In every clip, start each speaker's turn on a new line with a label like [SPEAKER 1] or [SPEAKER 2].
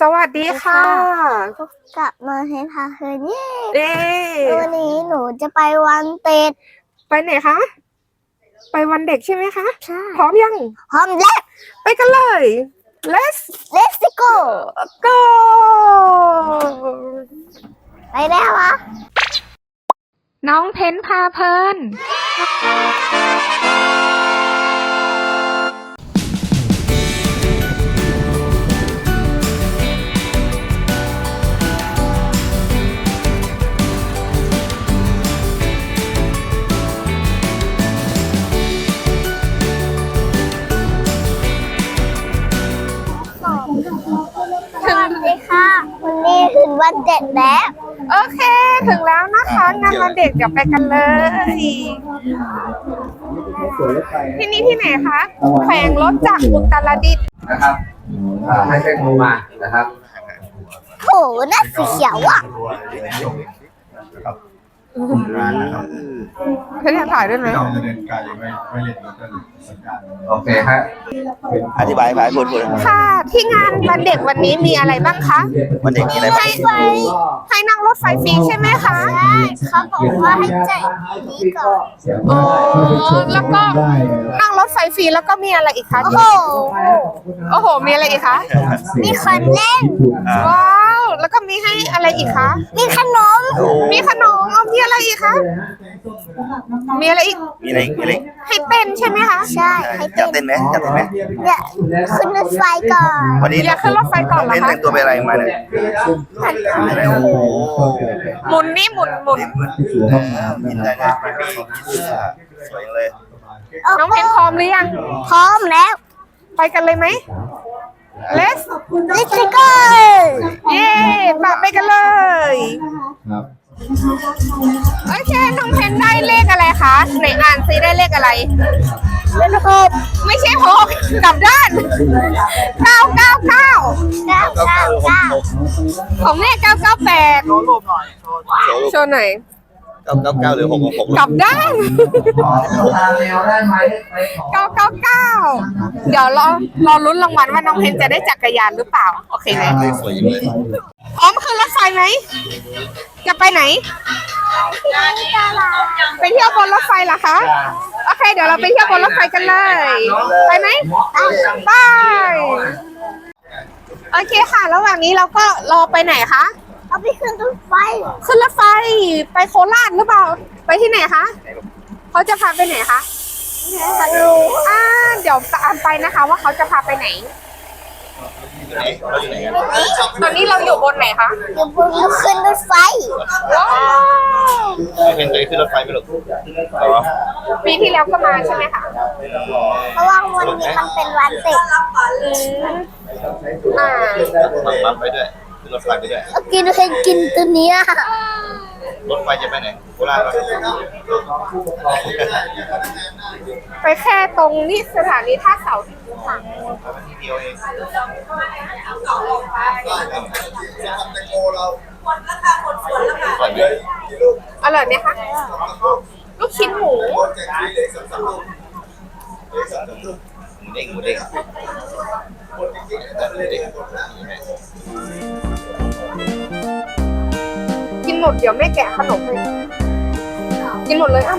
[SPEAKER 1] สวัสดีค่ะ
[SPEAKER 2] พบกับมาให้พาเพลินเย้
[SPEAKER 1] เอ๊
[SPEAKER 2] วันนี้หนูจะไปวันเต็ด
[SPEAKER 1] ไปไหนคะ ไปวันเด็กใช่ไหมคะ
[SPEAKER 2] ใช่
[SPEAKER 1] พร้อมยัง
[SPEAKER 2] พร้อมแล้ว
[SPEAKER 1] ไปกันเลย let's
[SPEAKER 2] let's go
[SPEAKER 1] go
[SPEAKER 2] ไปแล้ววะ
[SPEAKER 1] น้องเทนพาเพลิน
[SPEAKER 2] วันเด็ดแล้ว
[SPEAKER 1] โอเค ถึงแล้วนะคะงานวันเด็กเดี๋ยวไปกันเลย ที่นี่ที่ไหนคะแขวงรถจากอุตรดิตถ์
[SPEAKER 3] นะครับอ่าให้แตงโมมานะครับ
[SPEAKER 2] โถน่าสีเขียวอะ
[SPEAKER 4] งานนะครับ
[SPEAKER 1] เพื่อนถ่ายด้วยไหม
[SPEAKER 4] เราจะเดินไกลไม่ไม่เล่นรถกันสัญญาณ
[SPEAKER 3] โอเคฮะ
[SPEAKER 5] อธิบายไปพูดพูด
[SPEAKER 1] ค่ะ ที่งานวันเด็กวันนี้มีอะไรบ้างคะ
[SPEAKER 5] วันเด็กมีอะไรบ้าง
[SPEAKER 1] ให้นั่งรถไฟฟรีใช่ไหมคะ
[SPEAKER 2] ใช่เขาบอกว่าให้ใจายนี้ก่อน
[SPEAKER 1] อ๋อแล้วก็นั่งรถไฟฟรีแล้วก็มีอะไรอีกคะ
[SPEAKER 2] โอ้โห
[SPEAKER 1] โอ้โห มีอะไรอีกคะ
[SPEAKER 2] มีคนเล่น
[SPEAKER 1] ว้าว แล้วก็มีให้อะไรอีกคะ
[SPEAKER 2] มีขนม
[SPEAKER 1] มีขนมเอา มีอะไรอีกคะ มีอะไรอีก
[SPEAKER 5] มีอะไรอีกมีอะไรอีก
[SPEAKER 1] ให้เต้นใช่ไหมคะ
[SPEAKER 2] ใช่ ให้
[SPEAKER 5] อยากเต้นไหมอยากเต้นไหม
[SPEAKER 2] เนี่ยขึ้นรถไฟก่อน
[SPEAKER 5] วันนี้
[SPEAKER 1] อยากขึ้นรถไฟก่อนเหรอ
[SPEAKER 5] เล่น
[SPEAKER 1] คะ
[SPEAKER 5] แต่งตัวเป็นอะไรมาเนี่ยโอ้โห
[SPEAKER 1] หมุนนี่หมุนหมุน
[SPEAKER 5] นี่เหมือนเออมีแต่เนี่ยมีมีเสื้อสวยจังเลย
[SPEAKER 1] น้องเพนพร้อมหรือยัง
[SPEAKER 2] พร้อมแล้ว
[SPEAKER 1] ไปกันเลยไหม let's
[SPEAKER 2] let's go
[SPEAKER 1] เย้มาไปกันเลย
[SPEAKER 4] ครับ
[SPEAKER 1] โอเค น้องเพนได้เลขอะไรคะไหนอ่านซิได้เลขอะไร
[SPEAKER 2] เลขหก
[SPEAKER 1] ไม่ใช่หกกลับด้านเก้าเก้าเก้า
[SPEAKER 2] เก้าเก้าเก้า
[SPEAKER 1] ของแม่เก้าเก้าแปด
[SPEAKER 5] โชว์รูปหน่อยโชว์รูป
[SPEAKER 1] โชว์หน่อย
[SPEAKER 5] เก้าเก้าเก้าหรือหกหกหก
[SPEAKER 1] กลับด้าน
[SPEAKER 3] ตามแนวได้ไหม
[SPEAKER 1] เก้าเก้าเก้าเดี๋ยวรอรอลุ้นรางวัลว่าน้องเพนจะได้จักรยานหรือเปล่า โอเคไหม
[SPEAKER 5] เลขสวยจังเลย
[SPEAKER 1] พร้อมขึ้นรถไฟไหม จะไปไหน ไปเที่ยวบนรถไฟเหรอคะ โอเค เดี๋ยวเราไปเที่ยวบนรถไฟกันเลย ไปไหมไป โอเคค่ะ ระหว่างนี้เราก็รอไปไหนคะ
[SPEAKER 2] เอาไปขึ้นรถไฟ
[SPEAKER 1] ขึ้นรถไฟ ไปโคราชหรือเปล่า ไปที่ไหนคะ เขาจะพาไปไหนคะ
[SPEAKER 2] ฮัลโหล
[SPEAKER 1] อ่าเดี๋ยวตามไปนะคะว่าเขาจะพาไปไหน
[SPEAKER 5] ไหนเราอยู่ไหนกัน
[SPEAKER 1] ตอนนี้เราอยู่บนไหนคะ
[SPEAKER 2] เดี๋ยวผมจะขึ้นรถไฟ
[SPEAKER 1] ว้าว
[SPEAKER 5] ไม่เป็นเคยขึ้นรถไฟไหมลูกอ๋อ
[SPEAKER 1] ปีที่แล้วก็มาใช่ไหมคะ
[SPEAKER 2] เพราะว่าวันนี้มันเป็นวันเด็ก
[SPEAKER 1] อืมอ่า
[SPEAKER 5] บังบังไปด้วยขึ้นรถไฟไปด้วย
[SPEAKER 2] เอากินเคยกินตัวเนี้ย
[SPEAKER 5] รถไฟจะไปไหนโคราชปะ
[SPEAKER 1] ไปแค่ตรงนี่สถานีท่าเสาที่ ค่ะ
[SPEAKER 5] เดียวเอง
[SPEAKER 1] อร่อยไหมคะ ลูกชิ้นหมู
[SPEAKER 5] หมูเด้งหมูเด้งหมูเด้ง
[SPEAKER 1] กินหมดเดี๋ยวแม่แกะขนมเลยกินหมดเลยอ้าว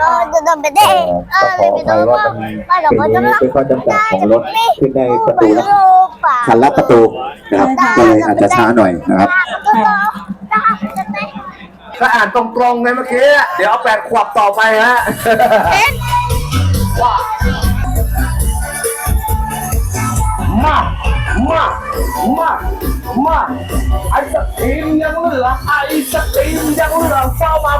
[SPEAKER 2] ก็จะโดนไปได้เออเลยไปโดนว่าว่าเราก็จะ
[SPEAKER 4] เป็นข้อจำกัดของรถขึ้นได้ประตูละ
[SPEAKER 2] โลป่า
[SPEAKER 4] คันละประตูนะครับก็เลยอาจจะช้าหน่อยนะครับ
[SPEAKER 2] ก็รอได้จะได้
[SPEAKER 3] ก็อ่านตรงๆไงเมื่อกี้เดี๋ยวเอาแปดขวบต่อไปฮะมามามามาไอศครีมยังเหลือไอศครีมยังเหลือเฝ้ามาเฝ้ามาเฝ้ามาเฝ้ามา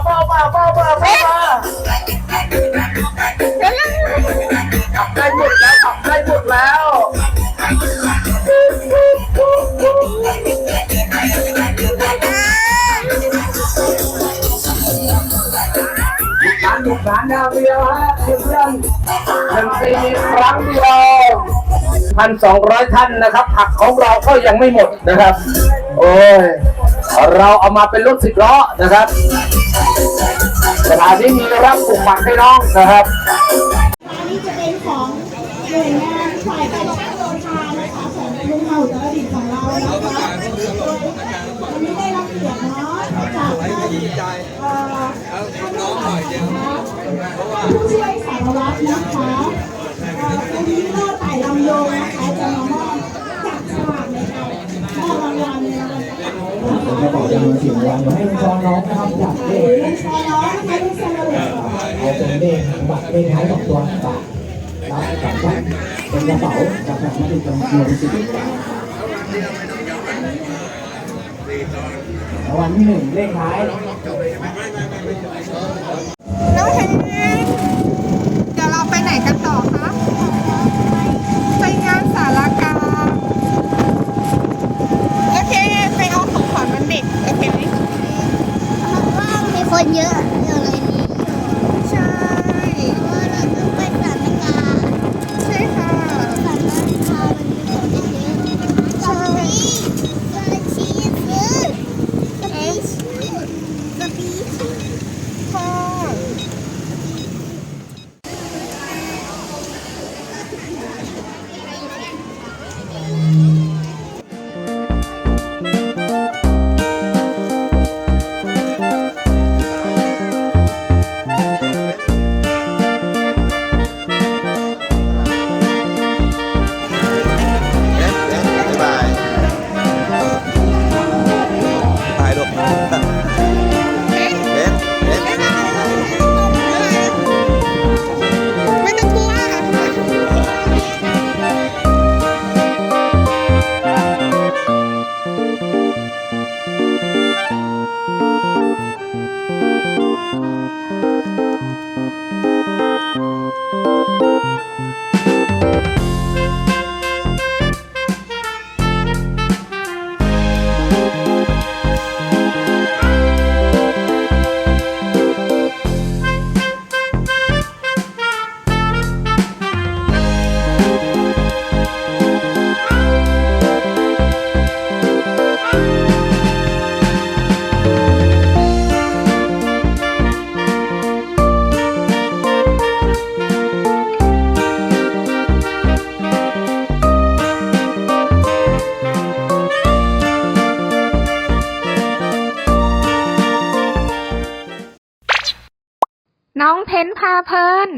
[SPEAKER 3] สารดาวเดียวฮะเพื่อนๆหนึ่งปีมีครั้งเดียวพันสองร้อยท่านนะครับ ผักของเราก็ยังไม่หมดนะครับ โอ้ยเราเอามาเป็นรถสิบล้อนะครับสถานนี้มีรับปลูกผักให้น้องนะครับ
[SPEAKER 6] อันนี้จะเป็นของหน่วยงานฝ่ายการช่างโยธานะคะของลุงเห่าอุตรดิตของเรานะคะวันนี้ได้รับเกียรติเนาะจากท่านเอ่อท่านน้องหน่อยเดียว ผู้ช่วยสารวัตรนะคะเอ่อคุณวิโรจน์ไต่ลำโยงนะคะจะมามอบจับฉลากในการมอบรางวัลในรางวัลต่างๆนะคะ
[SPEAKER 7] จะบอกจำนวนสิ่งรางวัลให้น้องน้องนะครับจับเลข
[SPEAKER 6] เป็นชอน้องนะคะลูกชายเราเลย
[SPEAKER 7] เอาเป็นเลขบัตรเลขท้ายสองตัวบาทรับกลับบ้านเป็นกระเป๋ากับแบบมาเป็นจำนวนสี่บาทรางวัลที่หนึ่งเลขท้าย
[SPEAKER 1] น้องเฮน นพาเพลิน